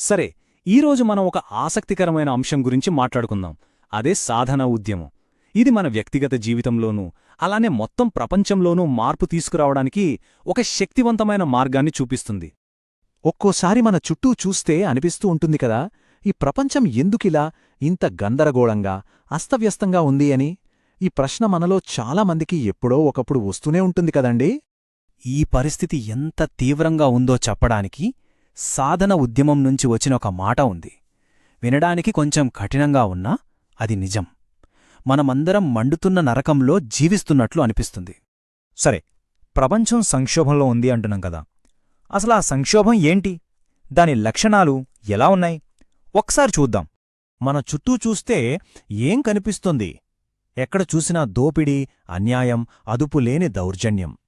సరే ఈరోజు మనం ఒక ఆసక్తికరమైన అంశం గురించి మాట్లాడుకుందాం. అదే సాధన ఉద్యమం. ఇది మన వ్యక్తిగత జీవితంలోనూ అలానే మొత్తం ప్రపంచంలోనూ మార్పు తీసుకురావడానికి ఒక శక్తివంతమైన మార్గాన్ని చూపిస్తుంది. ఒక్కోసారి మన చుట్టూ చూస్తే అనిపిస్తూ ఉంటుంది కదా ఈ ప్రపంచం ఎందుకిలా ఇంత గందరగోళంగా అస్తవ్యస్తంగా ఉంది అని? ఈ ప్రశ్న మనలో చాలామందికి ఎప్పుడో ఒకప్పుడు వస్తూనే ఉంటుంది కదండి? ఈ పరిస్థితి ఎంత తీవ్రంగా ఉందో చెప్పడానికి సాధన ఉద్యమం నుంచి వచ్చిన ఒక మాట ఉంది. వినడానికి కొంచెం కఠినంగా ఉన్నా అది నిజం. మనమందరం మండుతున్న నరకంలో జీవిస్తున్నట్లు అనిపిస్తుంది. సరే ప్రపంచం సంక్షోభంలో ఉంది అంటున్నాం కదా. అసలు ఆ సంక్షోభం ఏంటి? దాని లక్షణాలు ఎలా ఉన్నాయి? ఒకసారి చూద్దాం. మన చుట్టూ చూస్తే ఏం కనిపిస్తుంది? ఎక్కడ చూసినా దోపిడీ అన్యాయం అదుపులేని దౌర్జన్యం.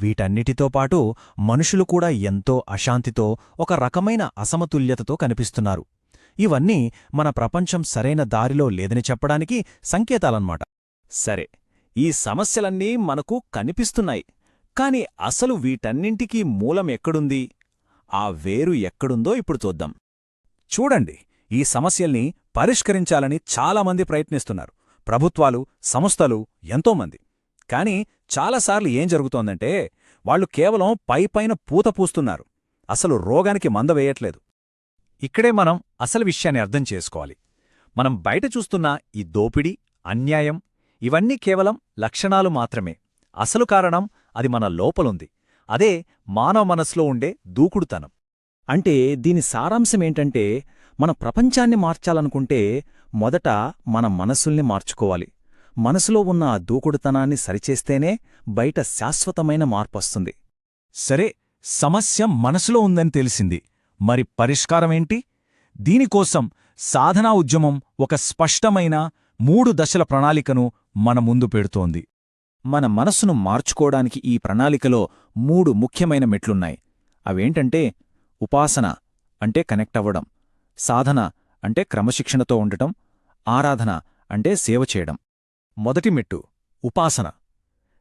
వీటన్నిటితో పాటు మనుషులు కూడా ఎంతో అశాంతితో ఒక రకమైన అసమతుల్యతతో కనిపిస్తున్నారు. ఇవన్నీ మన ప్రపంచం సరైన దారిలో లేదని చెప్పడానికి సంకేతాలన్నమాట. సరే ఈ సమస్యలన్నీ మనకు కనిపిస్తున్నాయి. కాని అసలు వీటన్నింటికీ మూలం ఎక్కడుంది? ఆ వేరు ఎక్కడుందో ఇప్పుడు చూద్దాం. చూడండి ఈ సమస్యల్ని పరిష్కరించాలని చాలామంది ప్రయత్నిస్తున్నారు. ప్రభుత్వాలు సంస్థలు ఎంతోమంది. కాని చాలాసార్లు ఏం జరుగుతోందంటే వాళ్ళు కేవలం పైపైన పూత పూస్తున్నారు. అసలు రోగానికి మంద వేయట్లేదు. ఇక్కడే మనం అసలు విషయాన్ని అర్థం చేసుకోవాలి. మనం బయట చూస్తున్న ఈ దోపిడీ అన్యాయం ఇవన్నీ కేవలం లక్షణాలు మాత్రమే. అసలు కారణం అది మన లోపలుంది. అదే మానవ మనసులో ఉండే దూకుడుతనం. అంటే దీని సారాంశమేంటంటే మన ప్రపంచాన్ని మార్చాలనుకుంటే మొదట మన మనసుల్ని మార్చుకోవాలి. మనసులో ఉన్న ఆ దూకుడుతనాన్ని సరిచేస్తేనే బయట శాశ్వతమైన మార్పొస్తుంది. సరే సమస్య మనసులో ఉందని తెలిసింది. మరి పరిష్కారమేంటి? దీనికోసం సాధనా ఉద్యమం ఒక స్పష్టమైన మూడు దశల ప్రణాళికను మన ముందు పెడుతోంది. మన మనస్సును మార్చుకోవడానికి ఈ ప్రణాళికలో మూడు ముఖ్యమైన మెట్లున్నాయి. అవేంటంటే ఉపాసన అంటే కనెక్ట్ అవ్వడం సాధన అంటే క్రమశిక్షణతో ఉండటం ఆరాధన అంటే సేవ చేయడం. మొదటి మెట్టు ఉపాసన.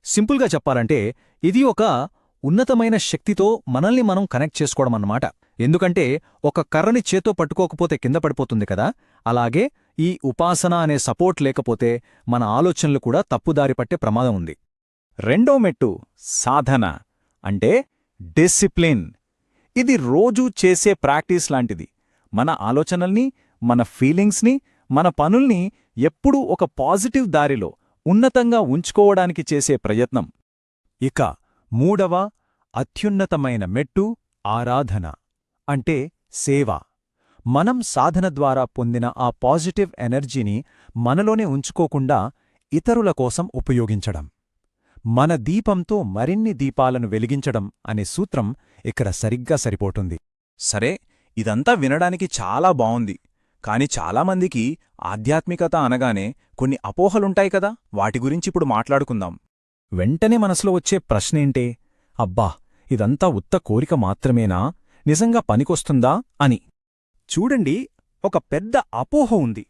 సింపుల్గా చెప్పాలంటే ఇది ఒక ఉన్నతమైన శక్తితో మనల్ని మనం కనెక్ట్ చేసుకోవడం అన్నమాట. ఎందుకంటే ఒక కర్రని చేతో పట్టుకోకపోతే కింద పడిపోతుంది కదా. అలాగే ఈ ఉపాసన అనే సపోర్ట్ లేకపోతే మన ఆలోచనలు కూడా తప్పుదారి పట్టే ప్రమాదం ఉంది. రెండో మెట్టు సాధన. అంటే డిసిప్లిన్. ఇది రోజూ చేసే ప్రాక్టీస్ లాంటిది. మన ఆలోచనల్ని మన ఫీలింగ్స్ని మన పనుల్ని ఎప్పుడూ ఒక పాజిటివ్ దారిలో ఉన్నతంగా ఉంచుకోవడానికి చేసే ప్రయత్నం. ఇక మూడవ అత్యున్నతమైన మెట్టు ఆరాధన అంటే సేవ. మనం సాధన ద్వారా పొందిన ఆ పాజిటివ్ ఎనర్జీని మనలోనే ఉంచుకోకుండా ఇతరుల కోసం ఉపయోగించడం. మన దీపంతో మరిన్ని దీపాలను వెలిగించడం అనే సూత్రం ఇక్కడ సరిగ్గా సరిపోతుంది. సరే ఇదంతా వినడానికి చాలా బావుంది. కాని చాలామందికి ఆధ్యాత్మికత అనగానే కొన్ని అపోహలుంటాయి కదా? వాటి గురించి ఇప్పుడు మాట్లాడుకుందాం. వెంటనే మనసులో వచ్చే ప్రశ్నేంటే అబ్బా ఇదంతా ఉత్త కోరిక మాత్రమేనా? నిజంగా పనికొస్తుందా? అని. చూడండి ఒక పెద్ద అపోహ ఉంది.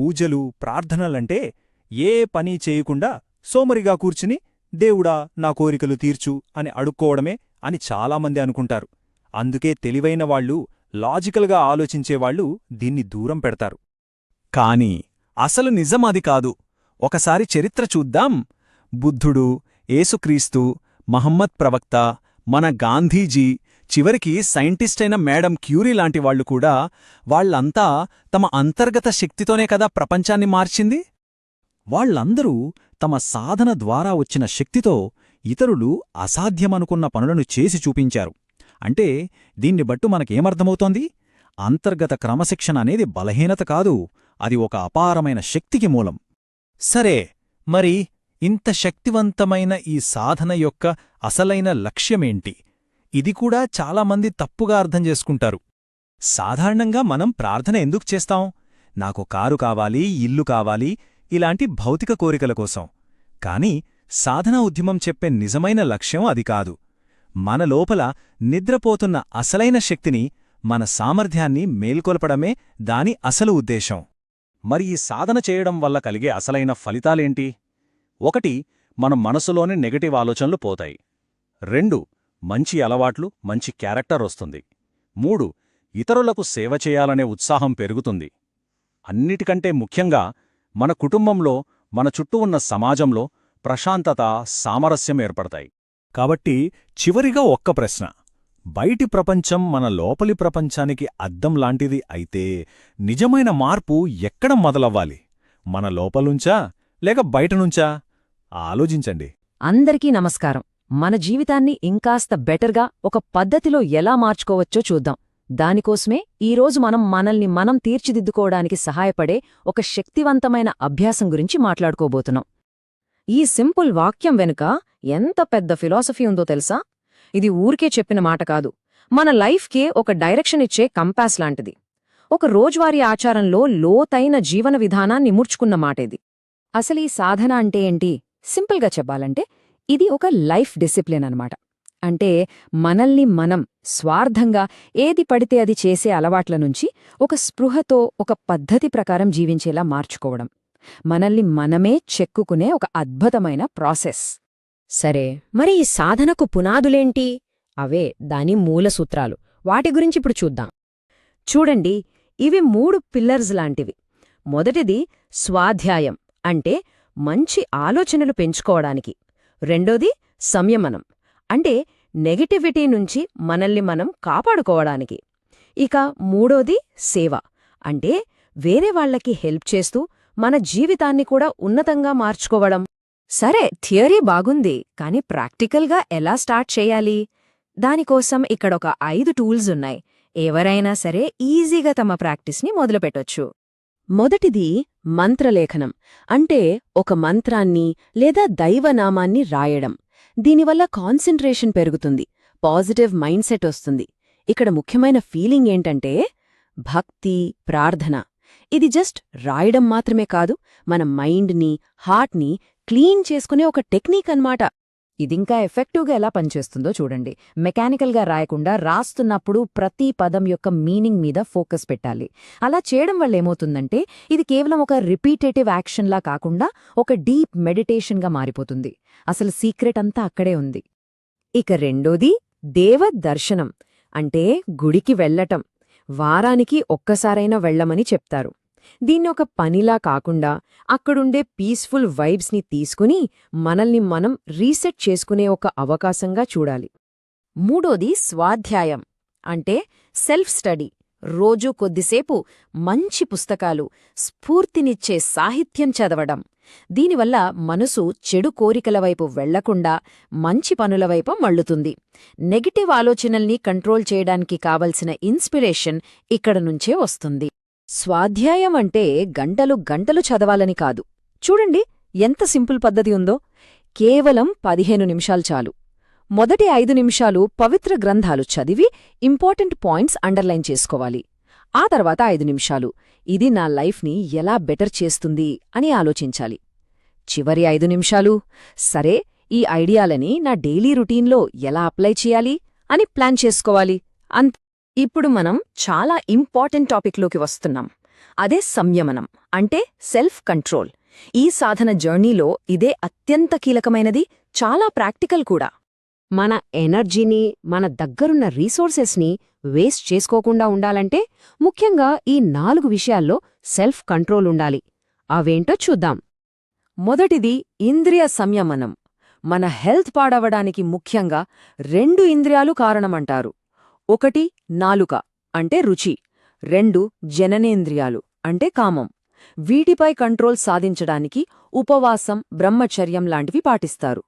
పూజలు ప్రార్థనలంటే ఏ పని చేయకుండా సోమరిగా కూర్చుని దేవుడా నా కోరికలు తీర్చు అని అడుక్కోవడమే అని చాలామంది అనుకుంటారు. అందుకే తెలివైన వాళ్ళు లాజికల్గా ఆలోచించేవాళ్ళు దీన్ని దూరం పెడతారు. కాని అసలు నిజమది కాదు. ఒకసారి చరిత్ర చూద్దాం. బుద్ధుడు ఏసుక్రీస్తు మహమ్మద్ ప్రవక్త మన గాంధీజీ చివరికి సైంటిస్టైన మేడం క్యూరీ లాంటి వాళ్ళు కూడా వాళ్ళంతా తమ అంతర్గత శక్తితోనే కదా ప్రపంచాన్ని మార్చింది? వాళ్ళందరూ తమ సాధన ద్వారా వచ్చిన శక్తితో ఇతరులు అసాధ్యమనుకున్న పనులను చేసి చూపించారు. అంటే దీన్ని బట్టు మనకేమర్థమవుతోంది? అంతర్గత క్రమశిక్షణ అనేది బలహీనత కాదు. అది ఒక అపారమైన శక్తికి మూలం. సరే మరి ఇంత శక్తివంతమైన ఈ సాధన యొక్క అసలైన లక్ష్యమేంటి? ఇది కూడా చాలామంది తప్పుగా అర్థం చేసుకుంటారు. సాధారణంగా మనం ప్రార్థన ఎందుకు చేస్తాం? నాకు కారు కావాలి ఇల్లు కావాలి ఇలాంటి భౌతిక కోరికల కోసం. కాని సాధన ఉద్యమం చెప్పే నిజమైన లక్ష్యం అది కాదు. మన లోపల నిద్రపోతున్న అసలైన శక్తిని మన సామర్థ్యాన్ని మేల్కొల్పడమే దాని అసలు ఉద్దేశం. మరి ఈ సాధన చేయడం వల్ల కలిగే అసలైన ఫలితాలేంటి? ఒకటి మన మనసులోని నెగటివ్ ఆలోచనలు పోతాయి. రెండు మంచి అలవాట్లు మంచి క్యారెక్టర్ వస్తుంది. మూడు ఇతరులకు సేవ చేయాలనే ఉత్సాహం పెరుగుతుంది. అన్నిటికంటే ముఖ్యంగా మన కుటుంబంలో మన చుట్టూ ఉన్న సమాజంలో ప్రశాంతత సామరస్యం ఏర్పడతాయి. కాబట్టి చివరిగా ఒక్క ప్రశ్న. బయటి ప్రపంచం మన లోపలి ప్రపంచానికి అద్దం లాంటిది అయితే నిజమైన మార్పు ఎక్కడ మొదలవ్వాలి? మన లోపలుంచా? లేక బయటనుంచా? ఆలోచించండి. అందరికీ నమస్కారం. మన జీవితాన్ని ఇంకాస్త బెటర్గా ఒక పద్ధతిలో ఎలా మార్చుకోవచ్చో చూద్దాం. దానికోసమే ఈరోజు మనం మనల్ని మనం తీర్చిదిద్దుకోవడానికి సహాయపడే ఒక శక్తివంతమైన అభ్యాసం గురించి మాట్లాడుకోబోతున్నాం. ఈ సింపుల్ వాక్యం వెనుక ఎంత పెద్ద ఫిలాసఫీ ఉందో తెలుసా? ఇది ఊరికే చెప్పిన మాట కాదు. మన లైఫ్కే ఒక డైరెక్షన్ ఇచ్చే కంపాస్ లాంటిది. ఒక రోజువారీ ఆచారంలో లోతైన జీవన విధానాన్ని ముర్చుకున్న మాటేది. అసలు ఈ సాధన అంటే ఏంటి? సింపుల్గా చెప్పాలంటే ఇది ఒక లైఫ్ డిసిప్లిన్ అనమాట అంటే మనల్ని మనం స్వార్థంగా ఏది పడితే అది చేసే అలవాట్ల నుంచి ఒక స్పృహతో ఒక పద్ధతి ప్రకారం జీవించేలా మార్చుకోవడం. మనల్ని మనమే చెక్కుకునే ఒక అద్భుతమైన ప్రాసెస్. సరే మరి ఈ సాధనకు పునాదులేంటి? అవే దాని మూల సూత్రాలు. వాటి గురించి ఇప్పుడు చూద్దాం. చూడండి ఇవి మూడు పిల్లర్స్ లాంటివి. మొదటిది స్వాధ్యాయం అంటే మంచి ఆలోచనలు పెంచుకోవడానికి. రెండోది సంయమనం అంటే నెగటివిటీ నుంచి మనల్ని మనం కాపాడుకోవడానికి. ఇక మూడోది సేవ అంటే వేరే వాళ్ళకి హెల్ప్ చేస్తూ మన జీవితాన్ని కూడా ఉన్నతంగా మార్చుకోవడం. సరే థియరీ బాగుంది కాని ప్రాక్టికల్గా ఎలా స్టార్ట్ చేయాలి? దానికోసం ఇక్కడొక ఐదు టూల్స్ ఉన్నాయి. ఎవరైనా సరే ఈజీగా తమ ప్రాక్టీస్ని మొదలుపెట్టొచ్చు. మొదటిది మంత్రలేఖనం అంటే ఒక మంత్రాన్ని లేదా దైవనామాన్ని రాయడం. దీనివల్ల కాన్సంట్రేషన్ పెరుగుతుంది పాజిటివ్ మైండ్ సెట్ వస్తుంది. ఇక్కడ ముఖ్యమైన ఫీలింగ్ ఏంటంటే భక్తి ప్రార్థన. ఇది జస్ట్ రాయడం మాత్రమే కాదు మన మైండ్ని హార్ట్ని క్లీన్ చేసుకునే ఒక టెక్నిక్ అన్నమాట. ఇదింకా ఎఫెక్టివ్గా ఎలా పనిచేస్తుందో చూడండి. మెకానికల్గా రాయకుండా రాస్తున్నప్పుడు ప్రతి పదం యొక్క మీనింగ్ మీద ఫోకస్ పెట్టాలి. అలా చేయడం వల్ల ఏమవుతుందంటే ఇది కేవలం ఒక రిపీటేటివ్ యాక్షన్లా కాకుండా ఒక డీప్ మెడిటేషన్గా మారిపోతుంది. అసలు సీక్రెట్ అంతా అక్కడే ఉంది. ఇక రెండోది దేవ దర్శనం అంటే గుడికి వెళ్ళటం. వారానికి ఒక్కసారైనా వెళ్ళమని చెప్తారు. దీన్ని ఒక పనిలా కాకుండా అక్కడుండే పీస్ఫుల్ వైబ్స్ని తీసుకుని మనల్ని మనం రీసెట్ చేసుకునే ఒక అవకాశంగా చూడాలి. మూడోది స్వాధ్యాయం అంటే సెల్ఫ్ స్టడీ. రోజూ కొద్దిసేపు మంచి పుస్తకాలు స్ఫూర్తినిచ్చే సాహిత్యం చదవడం. దీనివల్ల మనసు చెడు కోరికల వైపు వెళ్ళకుండా మంచి పనుల వైపు మళ్ళుతుంది. నెగటివ్ ఆలోచనల్ని కంట్రోల్ చేయడానికి కావలసిన ఇన్స్పిరేషన్ ఇక్కడ నుంచే వస్తుంది. స్వాధ్యాయం అంటే గంటలు గంటలు చదవాలని కాదు. చూడండి ఎంత సింపుల్ పద్ధతి ఉందో. కేవలం పదిహేను నిమిషాలు చాలు. మొదటి ఐదు నిమిషాలు పవిత్ర గ్రంథాలు చదివి ఇంపార్టెంట్ పాయింట్స్ అండర్లైన్ చేసుకోవాలి. ఆ తర్వాత ఐదు నిమిషాలు. ఇది నా లైఫ్ని ఎలా బెటర్ చేస్తుంది అని ఆలోచించాలి. చివరి ఐదు నిమిషాలు. సరే ఈ ఐడియాలని నా డైలీ రుటీన్లో ఎలా అప్లై చేయాలి అని ప్లాన్ చేసుకోవాలి. అంత ఇప్పుడు మనం చాలా ఇంపార్టెంట్ టాపిక్లోకి వస్తున్నాం. అదే సంయమనం అంటే సెల్ఫ్ కంట్రోల్ ఈ సాధన జర్నీలో ఇదే అత్యంత కీలకమైనది చాలా ప్రాక్టికల్ కూడా. మన ఎనర్జీని మన దగ్గరున్న రీసోర్సెస్ని వేస్ట్ చేసుకోకుండా ఉండాలంటే ముఖ్యంగా ఈ నాలుగు విషయాల్లో సెల్ఫ్ కంట్రోల్ ఉండాలి. అవేంటో చూద్దాం. మొదటిది ఇంద్రియ సంయమనం. మన హెల్త్ పాడవడానికి ముఖ్యంగా రెండు ఇంద్రియాలు కారణమంటారు. ఒకటి నాలుక అంటే రుచి రెండు జననేంద్రియాలు అంటే కామం. వీటిపై కంట్రోల్ సాధించడానికి ఉపవాసం బ్రహ్మచర్యం లాంటివి పాటిస్తారు.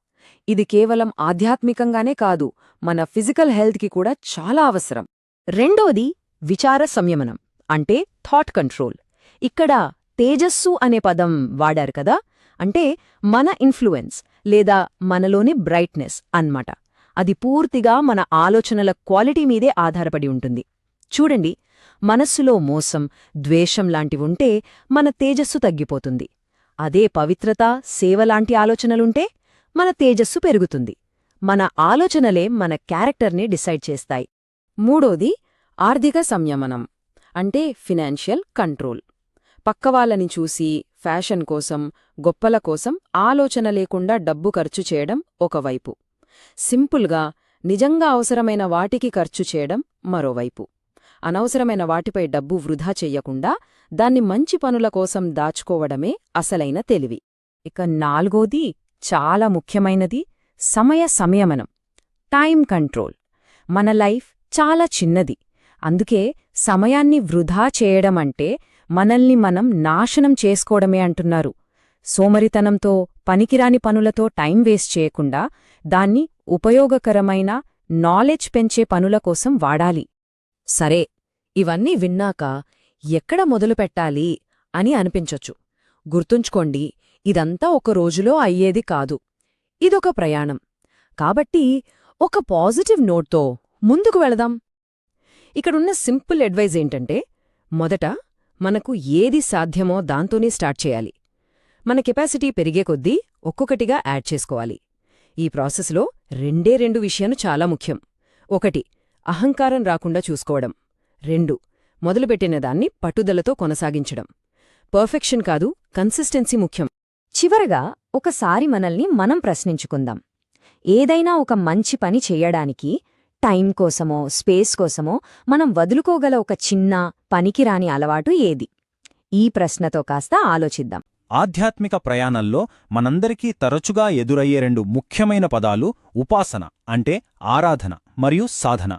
ఇది కేవలం ఆధ్యాత్మికంగానే కాదు మన ఫిజికల్ హెల్త్కి కూడా చాలా అవసరం. రెండోది విచార సంయమనం అంటే థాట్ కంట్రోల్. ఇక్కడ తేజస్సు అనే పదం వాడారు కదా అంటే మన ఇన్ఫ్లుయెన్స్ లేదా మనలోని బ్రైట్నెస్ అన్మాట అది పూర్తిగా మన ఆలోచనల క్వాలిటీ మీదే ఆధారపడి ఉంటుంది. చూడండి మనస్సులో మోసం ద్వేషం లాంటివుంటే మన తేజస్సు తగ్గిపోతుంది. అదే పవిత్రత సేవలాంటి ఆలోచనలుంటే మన తేజస్సు పెరుగుతుంది. మన ఆలోచనలే మన క్యారెక్టర్ని డిసైడ్ చేస్తాయి. మూడోది ఆర్థిక సంయమనం అంటే ఫినాన్షియల్ కంట్రోల్. పక్కవాళ్ళని చూసి ఫ్యాషన్ కోసం గొప్పల కోసం ఆలోచన లేకుండా డబ్బు ఖర్చు చేయడం ఒకవైపు. సింపుల్గా నిజంగా అవసరమైన వాటికి ఖర్చు చేయడం మరోవైపు. అనవసరమైన వాటిపై డబ్బు వృధా చెయ్యకుండా దాన్ని మంచి పనుల కోసం దాచుకోవడమే అసలైన తెలివి. ఇక నాలుగోది చాలా ముఖ్యమైనది సమయ సంయమనం టైం కంట్రోల్. మన లైఫ్ చాలా చిన్నది. అందుకే సమయాన్ని వృధా చేయడమంటే మనల్ని మనం నాశనం చేసుకోవడమే అంటున్నారు. సోమరితనంతో పనికిరాని పనులతో టైం వేస్ట్ చేయకుండా దాన్ని ఉపయోగకరమైన నాలెడ్జ్ పెంచే పనుల కోసం వాడాలి. సరే ఇవన్నీ విన్నాక ఎక్కడ మొదలుపెట్టాలి అని అనిపించొచ్చు. గుర్తుంచుకోండి ఇదంతా ఒక రోజులో అయ్యేది కాదు. ఇదొక ప్రయాణం. కాబట్టి ఒక పాజిటివ్ నోట్తో ముందుకు వెళదాం. ఇక్కడున్న సింపుల్ అడ్వైజ్ ఏంటంటే మొదట మనకు ఏది సాధ్యమో దాంతోనే స్టార్ట్ చేయాలి. మన కెపాసిటీ పెరిగే కొద్దీ ఒక్కొక్కటిగా యాడ్ చేసుకోవాలి. ఈ ప్రాసెస్లో రెండే రెండు విషయాలు చాలా ముఖ్యం. ఒకటి అహంకారం రాకుండా చూసుకోవడం. రెండు మొదలుపెట్టిన దాన్ని పట్టుదలతో కొనసాగించడం. పర్ఫెక్షన్ కాదు కన్సిస్టెన్సీ ముఖ్యం. చివరగా ఒకసారి మనల్ని మనం ప్రశ్నించుకుందాం. ఏదైనా ఒక మంచి పని చెయ్యడానికి టైం కోసమో స్పేస్ కోసమో మనం వదులుకోగల ఒక చిన్న పనికిరాని అలవాటు ఏది? ఈ ప్రశ్నతో కాస్త ఆలోచిద్దాం. ఆధ్యాత్మిక ప్రయాణంలో మనందరికీ తరచుగా ఎదురయ్యే రెండు ముఖ్యమైన పదాలు ఉపాసన అంటే ఆరాధన మరియు సాధన.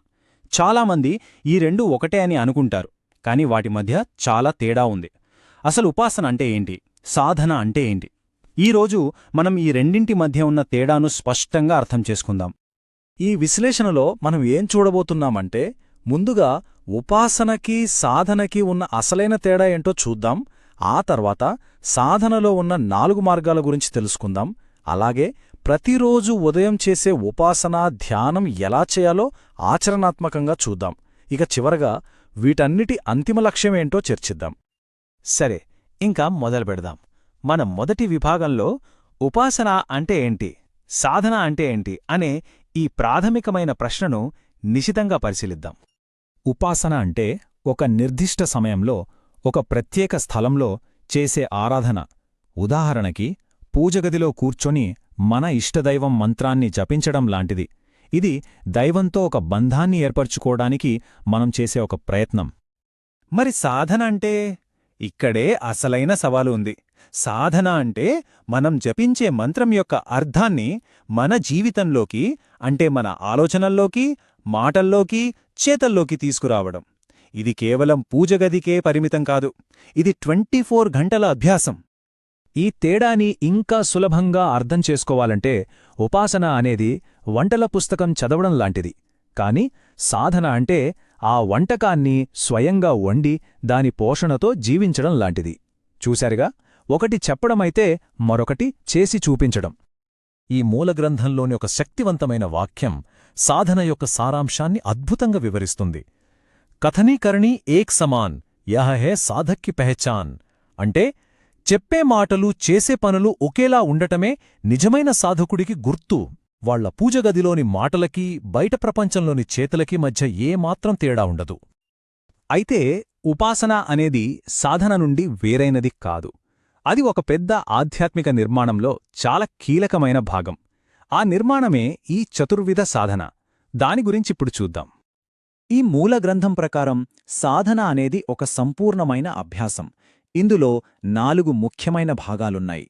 చాలామంది ఈ రెండు ఒకటే అని అనుకుంటారు కాని వాటి మధ్య చాలా తేడా ఉంది. అసలు ఉపాసన అంటే ఏంటి? సాధన అంటే ఏంటి? ఈరోజు మనం ఈ రెండింటి మధ్య ఉన్న తేడాను స్పష్టంగా అర్థం చేసుకుందాం. ఈ విశ్లేషణలో మనం ఏం చూడబోతున్నామంటే ముందుగా ఉపాసనకి సాధనకి ఉన్న అసలైన తేడా ఏంటో చూద్దాం. ఆ తర్వాత సాధనలో ఉన్న నాలుగు మార్గాల గురించి తెలుసుకుందాం. అలాగే ప్రతిరోజు ఉదయం చేసే ఉపాసన ధ్యానం ఎలా చేయాలో ఆచరణాత్మకంగా చూద్దాం. ఇక చివరగా వీటన్నిటి అంతిమ లక్ష్యమేంటో చర్చిద్దాం. సరే ఇంకా మొదలు పెడదాం. మన మొదటి విభాగంలో ఉపాసన అంటే ఏంటి? సాధన అంటే ఏంటి? అనే ఈ ప్రాథమికమైన ప్రశ్నను నిశితంగా పరిశీలిద్దాం. ఉపాసన అంటే ఒక నిర్దిష్ట సమయంలో ఒక ప్రత్యేక స్థలంలో చేసే ఆరాధన. ఉదాహరణకి పూజగదిలో కూర్చొని మన ఇష్టదైవం మంత్రాన్ని జపించడం లాంటిది. ఇది దైవంతో ఒక బంధాన్ని ఏర్పరచుకోవడానికి మనం చేసే ఒక ప్రయత్నం. మరి సాధన అంటే? ఇక్కడే అసలైన సవాలు ఉంది. సాధన అంటే మనం జపించే మంత్రం యొక్క అర్థాన్ని మన జీవితంలోకి అంటే మన ఆలోచనల్లోకి మాటల్లోకి చేతల్లోకి తీసుకురావడం. ఇది కేవలం పూజగదికే పరిమితం కాదు. ఇది ట్వంటీ ఫోర్ గంటల అభ్యాసం. ఈ తేడాని ఇంకా సులభంగా అర్థం చేసుకోవాలంటే ఉపాసన అనేది వంటల పుస్తకం చదవడం లాంటిది. కాని సాధన అంటే ఆ వంటకాన్ని స్వయంగా వండి దాని పోషణతో జీవించడం లాంటిది. చూశారుగా? ఒకటి చెప్పడమైతే మరొకటి చేసి చూపించడం. ఈ మూలగ్రంథంలోని ఒక శక్తివంతమైన వాక్యం సాధన యొక్క సారాంశాన్ని అద్భుతంగా వివరిస్తుంది. కథనీ కరణి ఏక్ సమాన్ యహ హే సాధక్కి పెహచాన్. అంటే చెప్పే మాటలు చేసే పనులు ఒకేలా ఉండటమే నిజమైన సాధకుడికి గుర్తు. వాళ్ళ పూజగదిలోని మాటలకి బయట ప్రపంచంలోని చేతలకి మధ్య ఏమాత్రం తేడా ఉండదు. అయితే ఉపాసన అనేది సాధన నుండి వేరైనది కాదు. అది ఒక పెద్ద ఆధ్యాత్మిక నిర్మాణంలో చాలా కీలకమైన భాగం. ఆ నిర్మాణమే ఈ చతుర్విధ సాధన. దాని గురించిప్పుడు చూద్దాం. ఈ మూల గ్రంథం ప్రకారం సాధన అనేది ఒక సంపూర్ణమైన అభ్యాసం. ఇందులో నాలుగు ముఖ్యమైన భాగాలున్నాయి.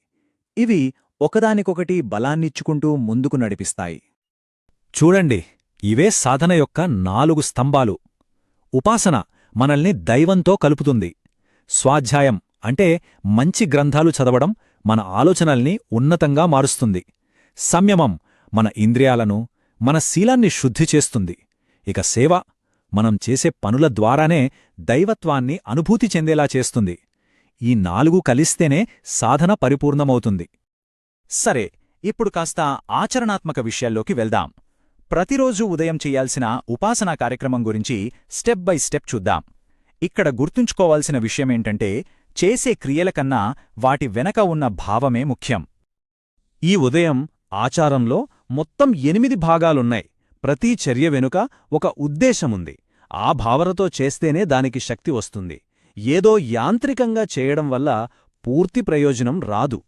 ఇవి ఒకదానికొకటి బలాన్నిచ్చుకుంటూ ముందుకు నడిపిస్తాయి. చూడండి ఇవే సాధన యొక్క నాలుగు స్తంభాలు. ఉపాసన మనల్ని దైవంతో కలుపుతుంది. స్వాధ్యాయం అంటే మంచి గ్రంథాలు చదవడం మన ఆలోచనల్ని ఉన్నతంగా మారుస్తుంది. సంయమం మన ఇంద్రియాలను మన శీలాన్ని శుద్ధి చేస్తుంది. ఇక సేవ మనం చేసే పనుల ద్వారానే దైవత్వాన్ని అనుభూతి చెందేలా చేస్తుంది. ఈ నాలుగు కలిస్తేనే సాధన పరిపూర్ణమవుతుంది. సరే ఇప్పుడు కాస్త ఆచరణాత్మక విషయాల్లోకి వెళ్దాం. ప్రతిరోజూ ఉదయం చెయ్యాల్సిన ఉపాసనా కార్యక్రమం గురించి స్టెప్ బై స్టెప్ చూద్దాం. ఇక్కడ గుర్తుంచుకోవాల్సిన విషయమేంటంటే చేసే క్రియల కన్నా వాటి వెనక ఉన్న భావమే ముఖ్యం. ఈ ఉదయం ఆచారంలో మొత్తం ఎనిమిది భాగాలున్నాయి. ప్రతి చర్య వెనుక ఒక ఉద్దేశముంది. ఆ భావనతో చేస్తేనే దానికి శక్తి వస్తుంది. ఏదో యాంత్రికంగా చేయడం వల్ల పూర్తి ప్రయోజనం రాదు.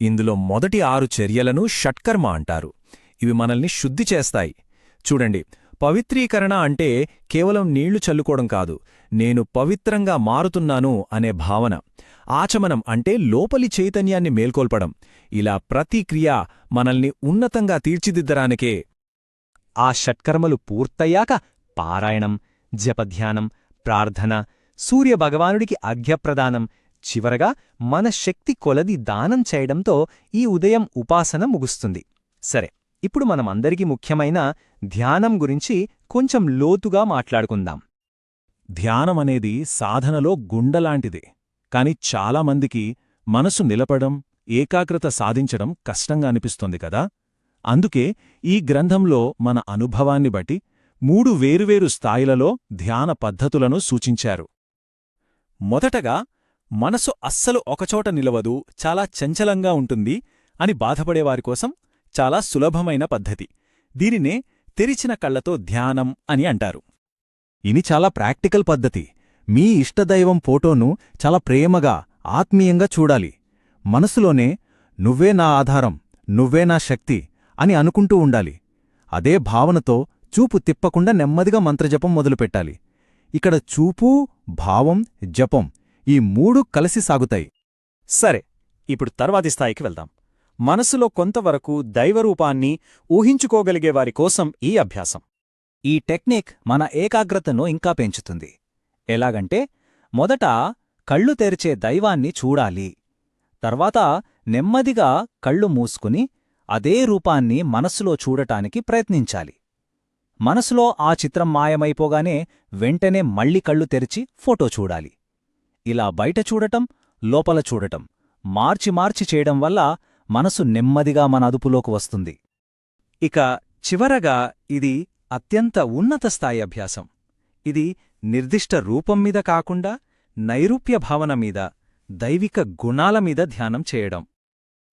ఇందులో మొదటి ఆరు చర్యలను షట్కర్మ అంటారు. ఇవి మనల్ని శుద్ధి చేస్తాయి. చూడండి పవిత్రీకరణ అంటే కేవలం నీళ్ళు చల్లుకోవడం కాదు నేను పవిత్రంగా మారుతున్నాను అనే భావన. ఆచమనం అంటే లోపలి చైతన్యాన్ని మేల్కొల్పడం. ఇలా ప్రతి క్రియ మనల్ని ఉన్నతంగా తీర్చిదిద్దడానికే ఆ షట్కర్మలు పూర్తయ్యాక పారాయణం జపధ్యానం ప్రార్థన సూర్యభగవానుడికి అర్ఘ్యప్రదానం చివరగా మన శక్తి కొలది దానం చేయడంతో ఈ ఉదయం ఉపాసన ముగుస్తుంది. సరే ఇప్పుడు మనమందరికీ ముఖ్యమైన ధ్యానం గురించి కొంచెం లోతుగా మాట్లాడుకుందాం. ధ్యానమనేది సాధనలో గుండలాంటిది కాని చాలామందికి మనసు నిలపడం ఏకాగ్రత సాధించడం కష్టంగా అనిపిస్తుంది కదా? అందుకే ఈ గ్రంథంలో మన అనుభవాన్ని బట్టి మూడు వేరువేరు స్థాయిలలో ధ్యాన పద్ధతులను సూచించారు. మొదటగా మనసు అస్సలు ఒకచోట నిలవదు చాలా చంచలంగా ఉంటుంది అని బాధపడేవారి కోసం చాలా సులభమైన పద్ధతి. దీనినే తెరిచిన కళ్ళతో ధ్యానం అని అంటారు. ఇది చాలా ప్రాక్టికల్ పద్ధతి. మీ ఇష్టదైవం ఫోటోను చాలా ప్రేమగా ఆత్మీయంగా చూడాలి. మనసులోనే నువ్వే నా ఆధారం నువ్వే నా శక్తి అని అనుకుంటూ ఉండాలి. అదే భావనతో చూపు తిప్పకుండా నెమ్మదిగా మంత్రజపం మొదలుపెట్టాలి. ఇక్కడ చూపు భావం జపం ఈ మూడు కలిసి సాగుతాయి. సరే ఇప్పుడు తర్వాతి స్థాయికి వెళ్దాం. మనసులో కొంతవరకు దైవరూపాన్ని ఊహించుకోగలిగే వారి కోసం ఈ అభ్యాసం. ఈ టెక్నిక్ మన ఏకాగ్రతను ఇంకా పెంచుతుంది. ఎలాగంటే మొదట కళ్ళు తెరిచే దైవాన్ని చూడాలి. తర్వాత నెమ్మదిగా కళ్ళు మూసుకుని అదే రూపాన్ని మనసులో చూడటానికి ప్రయత్నించాలి. మనసులో ఆ చిత్రం మాయమైపోగానే వెంటనే మళ్ళీ కళ్ళు తెరిచి ఫోటో చూడాలి. ఇలా బయట చూడటం లోపల చూడటం మార్చి మార్చి చేయడం వల్ల మనసు నెమ్మదిగా మన అదుపులోకి వస్తుంది. ఇక చివరగా ఇది అత్యంత ఉన్నత స్థాయి అభ్యాసం. ఇది నిర్దిష్ట రూపం మీద కాకుండా నైరూప్య భావన మీద దైవిక గుణాల మీద ధ్యానం చేయడం.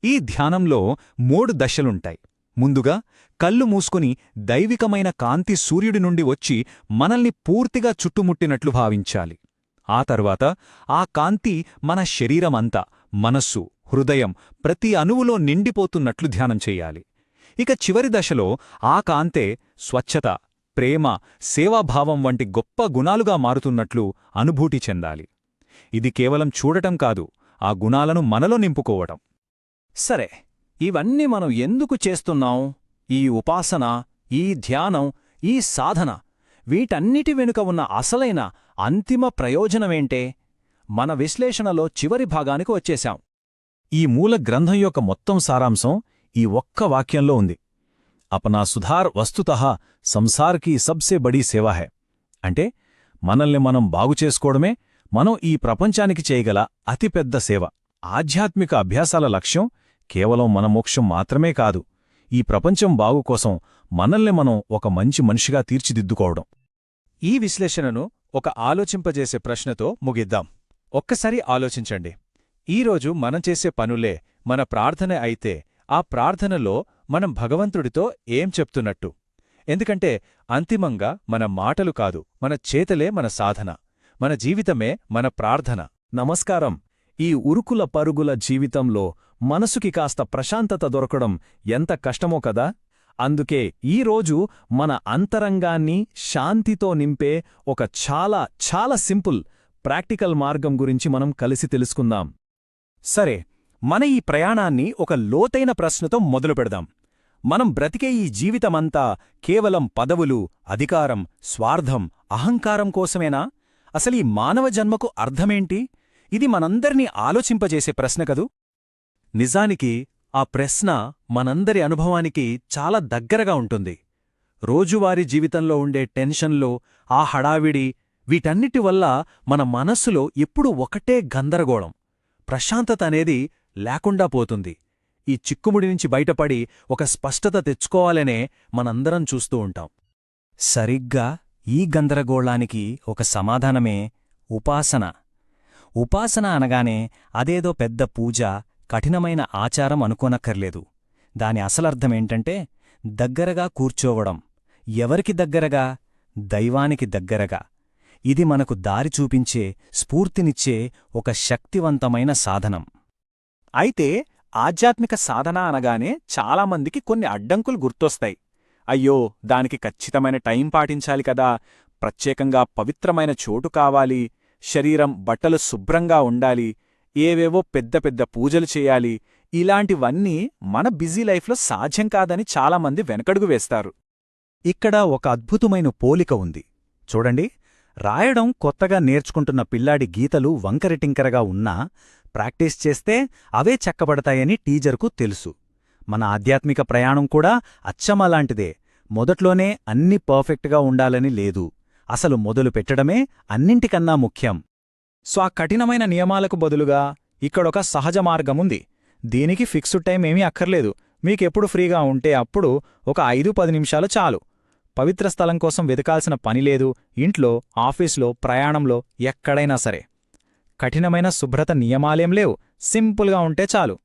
ఈ ధ్యానంలో మూడు దశలుంటాయి. ముందుగా కళ్ళు మూసుకుని దైవికమైన కాంతి సూర్యుడి నుండి వచ్చి మనల్ని పూర్తిగా చుట్టుముట్టినట్లు భావించాలి. ఆ తర్వాత ఆ కాంతి మన శరీరమంతా మనస్సు హృదయం ప్రతి అణువులో నిండిపోతున్నట్లు ధ్యానం చెయ్యాలి ఇక చివరి దశలో ఆ కాంతే స్వచ్ఛత ప్రేమ సేవాభావం వంటి గొప్ప గుణాలుగా మారుతున్నట్లు అనుభూతి చెందాలి. ఇది కేవలం చూడటం కాదు ఆ గుణాలను మనలో నింపుకోవటం. సరే ఇవన్నీ మనం ఎందుకు చేస్తున్నాం? ఈ ఉపాసన ఈ ధ్యానం ఈ సాధన వీటన్నిటి వెనుక ఉన్న అసలైన అంతిమ ప్రయోజనమేంటే మన విశ్లేషణలో చివరి భాగానికి వచ్చేశాం. ఈ మూల గ్రంథం యొక్క మొత్తం సారాంశం ఈ ఒక్క వాక్యంలో ఉంది. అపనా సుధార్ వస్తుతః సంసార్కి సబ్సే బడీ సేవ అంటే మనల్ని మనం బాగుచేసుకోవడమే మనం ఈ ప్రపంచానికి చేయగల అతిపెద్ద సేవ. ఆధ్యాత్మిక అభ్యాసాల లక్ష్యం కేవలం మన మోక్షం మాత్రమే కాదు ఈ ప్రపంచం బాగు కోసం మనల్ని మనం ఒక మంచి మనిషిగా తీర్చిదిద్దుకోవడం. ఈ విశ్లేషణను ఒక ఆలోచింపజేసే ప్రశ్నతో ముగిద్దాం. ఒక్కసారి ఆలోచించండి. ఈరోజు మనం చేసే పనులే మన ప్రార్థన అయితే ఆ ప్రార్థనలో మనం భగవంతుడితో ఏం చెప్తున్నట్టు? ఎందుకంటే అంతిమంగా మన మాటలు కాదు మన చేతలే మన సాధన మన జీవితమే మన ప్రార్థన. నమస్కారం. ఈ ఉరుకుల పరుగుల జీవితంలో మనసుకి కాస్త ప్రశాంతత దొరకడం ఎంత కష్టమో కదా? అందుకే ఈరోజు మన అంతరంగాన్ని శాంతితో నింపే ఒక చాలా చాలా సింపుల్ ప్రాక్టికల్ మార్గం గురించి మనం కలిసి తెలుసుకుందాం. సరే మన ఈ ప్రయాణాన్ని ఒక లోతైన ప్రశ్నతో మొదలు పెడదాం. మనం బ్రతికే ఈ జీవితమంతా కేవలం పదవులు అధికారం స్వార్థం అహంకారం కోసమేనా? అసలీ మానవ జన్మకు అర్థమేంటి? ఇది మనందర్నీ ఆలోచింపజేసే ప్రశ్న కదూ? నిజానికి ఆ ప్రశ్న మనందరి అనుభవానికి చాలా దగ్గరగా ఉంటుంది. రోజువారీ జీవితంలో ఉండే టెన్షన్లో ఆ హడావిడి వీటన్నిటి వల్ల మన మనస్సులో ఎప్పుడూ ఒకటే గందరగోళం. ప్రశాంతత అనేది లేకుండా పోతుంది. ఈ చిక్కుముడి నుంచి బయటపడి ఒక స్పష్టత తెచ్చుకోవాలనే మనందరం చూస్తూ ఉంటాం. సరిగ్గా ఈ గందరగోళానికి ఒక సమాధానమే ఉపాసన. ఉపాసన అనగానే అదేదో పెద్ద పూజ కఠినమైన ఆచారం అనుకోనక్కర్లేదు. దాని అసలర్థమేంటంటే దగ్గరగా కూర్చోవడం. ఎవరికి దగ్గరగా? దైవానికి దగ్గరగా. ఇది మనకు దారి చూపించే స్ఫూర్తినిచ్చే ఒక శక్తివంతమైన సాధనం. అయితే ఆధ్యాత్మిక సాధన అనగానే చాలామందికి కొన్ని అడ్డంకులు గుర్తొస్తాయి. అయ్యో దానికి ఖచ్చితమైన టైం పాటించాలి కదా. ప్రత్యేకంగా పవిత్రమైన చోటు కావాలి. శరీరం బట్టలు శుభ్రంగా ఉండాలి. ఏవేవో పెద్ద పెద్ద పూజలు చేయాలి. ఇలాంటివన్నీ మన బిజీ లైఫ్లో సాధ్యం కాదని చాలామంది వెనకడుగు వేస్తారు. ఇక్కడ ఒక అద్భుతమైన పోలిక ఉంది. చూడండి రాయడం కొత్తగా నేర్చుకుంటున్న పిల్లాడి గీతలు వంకరటింకరగా ఉన్నా ప్రాక్టీస్ చేస్తే అవే చెక్కబడతాయని టీజర్కు తెలుసు. మన ఆధ్యాత్మిక ప్రయాణం కూడా అచ్చమలాంటిదే మొదట్లోనే అన్ని పర్ఫెక్ట్గా ఉండాలని లేదు. అసలు మొదలు పెట్టడమే అన్నింటికన్నా ముఖ్యం. సో ఆ కఠినమైన నియమాలకు బదులుగా ఇక్కడొక సహజ మార్గముంది. దీనికి ఫిక్స్డ్ టైం ఏమీ అక్కర్లేదు. మీకెప్పుడు ఫ్రీగా ఉంటే అప్పుడు ఒక ఐదు పది నిమిషాలు చాలు. పవిత్ర స్థలం కోసం వెతకాల్సిన పనిలేదు ఇంట్లో ఆఫీస్లో ప్రయాణంలో ఎక్కడైనా సరే. కఠినమైన శుభ్రత నియమాలేం లేవు. సింపుల్గా ఉంటే చాలు.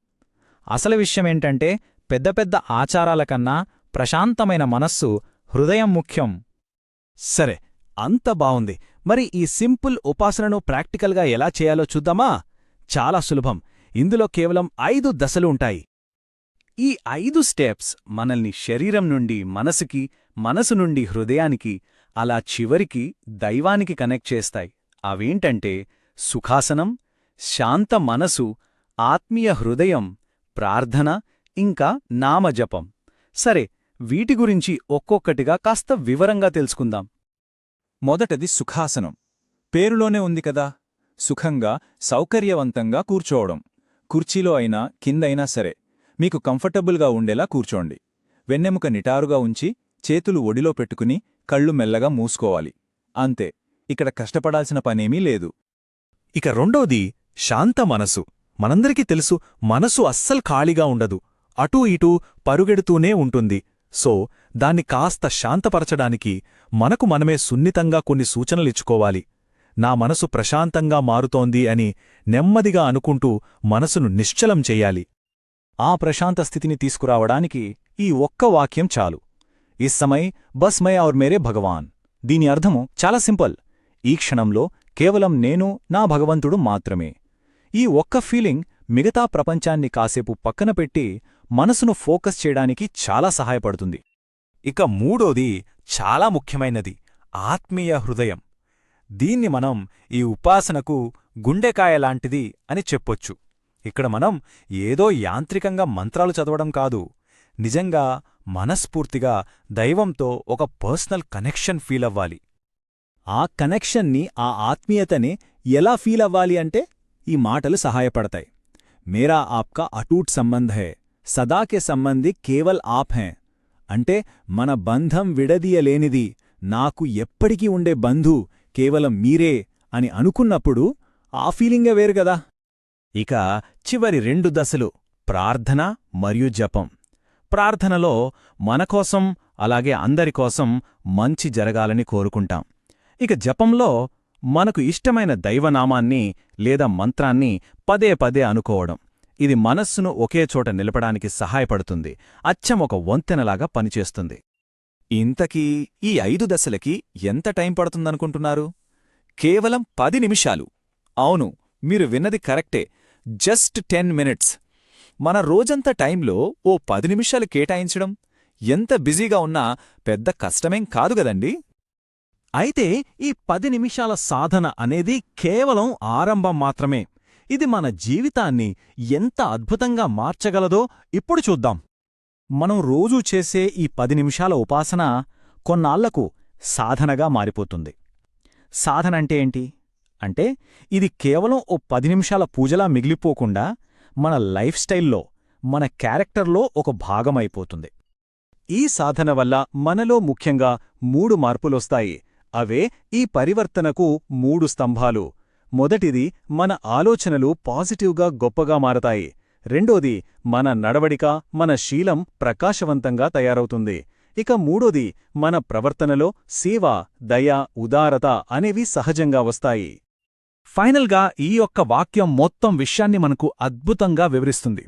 అసలు విషయమేంటంటే పెద్ద పెద్ద ఆచారాల కన్నా ప్రశాంతమైన మనస్సు హృదయం ముఖ్యం. సరే అంత బావుంది. మరి ఈ సింపుల్ ఉపాసనను ప్రాక్టికల్గా ఎలా చేయాలో చూద్దామా? చాలా సులభం. ఇందులో కేవలం ఐదు దశలు ఉంటాయి. ఈ ఐదు స్టెప్స్ మనల్ని శరీరం నుండి మనసుకి మనసు నుండి హృదయానికి అలా చివరికి దైవానికి కనెక్ట్ చేస్తాయి. అవేంటంటే సుఖాసనం శాంత మనసు ఆత్మీయ హృదయం ప్రార్థన ఇంకా నామజపం. సరే వీటి గురించి ఒక్కొక్కటిగా కాస్త వివరంగా తెలుసుకుందాం. మొదటది సుఖాసనం. పేరులోనే ఉంది కదా. సుఖంగా సౌకర్యవంతంగా కూర్చోవడం. కుర్చీలో అయినా కిందైనా సరే. మీకు కంఫర్టబుల్గా ఉండేలా కూర్చోండి. వెన్నెముక నిటారుగా ఉంచి చేతులు ఒడిలో పెట్టుకుని కళ్ళు మెల్లగా మూసుకోవాలి. అంతే. ఇక్కడ కష్టపడాల్సిన పనేమీ లేదు. ఇక రెండోది శాంత మనసు. మనందరికీ తెలుసు మనసు అస్సలు ఖాళీగా ఉండదు. అటూ ఇటూ పరుగెడుతూనే ఉంటుంది. సో దాన్ని కాస్త శాంతపరచడానికి మనకు మనమే సున్నితంగా కొన్ని సూచనలిచ్చుకోవాలి. నా మనసు ప్రశాంతంగా మారుతోంది అని నెమ్మదిగా అనుకుంటూ మనసును నిశ్చలం చెయ్యాలి ఆ ప్రశాంత స్థితిని తీసుకురావడానికి ఈ ఒక్క వాక్యం చాలు. ఇస్ సమయ్ బస్ మై ఔర్ మేరే భగవాన్. దీని అర్థము చాలా సింపుల్. ఈ క్షణంలో కేవలం నేను నా భగవంతుడు మాత్రమే. ఈ ఒక్క ఫీలింగ్ మిగతా ప్రపంచాన్ని కాసేపు పక్కన పెట్టి మనసును ఫోకస్ చేయడానికి చాలా సహాయపడుతుంది. ఇక మూడోది చాలా ముఖ్యమైనది ఆత్మీయ హృదయం. దీన్ని మనం ఈ ఉపాసనకు గుండెకాయ లాంటిది అని చెప్పొచ్చు. ఇక్కడ మనం ఏదో యాంత్రికంగా మంత్రాలు చదవడం కాదు నిజంగా మనస్ఫూర్తిగా దైవంతో ఒక పర్సనల్ కనెక్షన్ ఫీలవ్వాలి ఆ కనెక్షన్ని ఆ ఆత్మీయతని ఎలా ఫీల్ అవ్వాలి అంటే ఈ మాటలు సహాయపడతాయి. మేరా ఆప్కా అటూట్ సంబంధ్ సదాకే సంబంధి కేవల్ ఆప్హె అంటే మన బంధం విడదీయలేనిది నాకు ఎప్పటికీ ఉండే బంధు కేవలం మీరే అని అనుకున్నప్పుడు ఆ ఫీలింగే వేరుగదా ఇక చివరి రెండు దశలు ప్రార్థన మరియు జపం. ప్రార్థనలో మనకోసం అలాగే అందరికోసం మంచి జరగాలని కోరుకుంటాం. ఇక జపంలో మనకు ఇష్టమైన దైవనామాన్ని లేదా మంత్రాన్ని పదే పదే అనుకోవడం. ఇది మనస్సును ఒకే చోట నిలపడానికి సహాయపడుతుంది. అచ్చం ఒక వంతెనలాగా పనిచేస్తుంది. ఇంతకీ ఈ ఐదు దశలకి ఎంత టైం పడుతుందనుకుంటున్నారు? కేవలం పది నిమిషాలు. అవును మీరు విన్నది కరెక్టే. Just ten minutes. మన రోజంతా టైంలో ఓ పది నిమిషాలు కేటాయించడం? ఎంత బిజీగా ఉన్నా పెద్ద కష్టమేం కాదు గదండి అయితే ఈ పది నిమిషాల సాధన అనేది కేవలం ఆరంభం మాత్రమే. ఇది మన జీవితాన్ని ఎంత అద్భుతంగా మార్చగలదో ఇప్పుడు చూద్దాం. మనం రోజూ చేసే ఈ పది నిమిషాల ఉపాసన కొన్నాళ్ళకు సాధనగా మారిపోతుంది. సాధనంటే ఏంటి? అంటే ఇది కేవలం ఓ పది నిమిషాల పూజలా మిగిలిపోకుండా మన లైఫ్ స్టైల్లో మన క్యారెక్టర్లో ఒక భాగమైపోతుంది. ఈ సాధన వల్ల మనలో ముఖ్యంగా మూడు మార్పులొస్తాయి. అవే ఈ పరివర్తనకు మూడు స్తంభాలు. మొదటిది మన ఆలోచనలు పాజిటివ్గా గొప్పగా మారతాయి. రెండోది మన నడవడిక మన శీలం ప్రకాశవంతంగా తయారవుతుంది. ఇక మూడోది మన ప్రవర్తనలో సేవ దయ ఉదారత అనేవి సహజంగా వస్తాయి. ఫైనల్గా ఈ యొక్క వాక్యం మొత్తం విషయాన్ని మనకు అద్భుతంగా వివరిస్తుంది.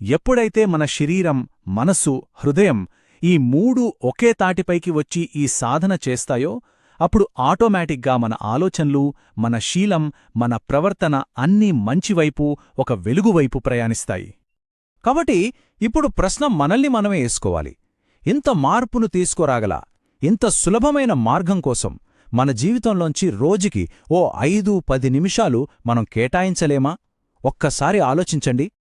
ఎప్పుడైతే మన శరీరం మనస్సు హృదయం ఈ మూడు ఒకే తాటిపైకి వచ్చి ఈ సాధన చేస్తాయో అప్పుడు ఆటోమేటిక్గా మన ఆలోచనలు మన శీలం మన ప్రవర్తన అన్నీ మంచివైపు ఒక వెలుగువైపు ప్రయాణిస్తాయి. కాబట్టి ఇప్పుడు ప్రశ్న మనల్ని మనమే వేసుకోవాలి. ఇంత మార్పును తీసుకురాగల ఇంత సులభమైన మార్గం కోసం మన జీవితంలోంచి రోజుకి ఓ ఐదు పది నిమిషాలు మనం కేటాయించలేమా? ఒక్కసారి ఆలోచించండి.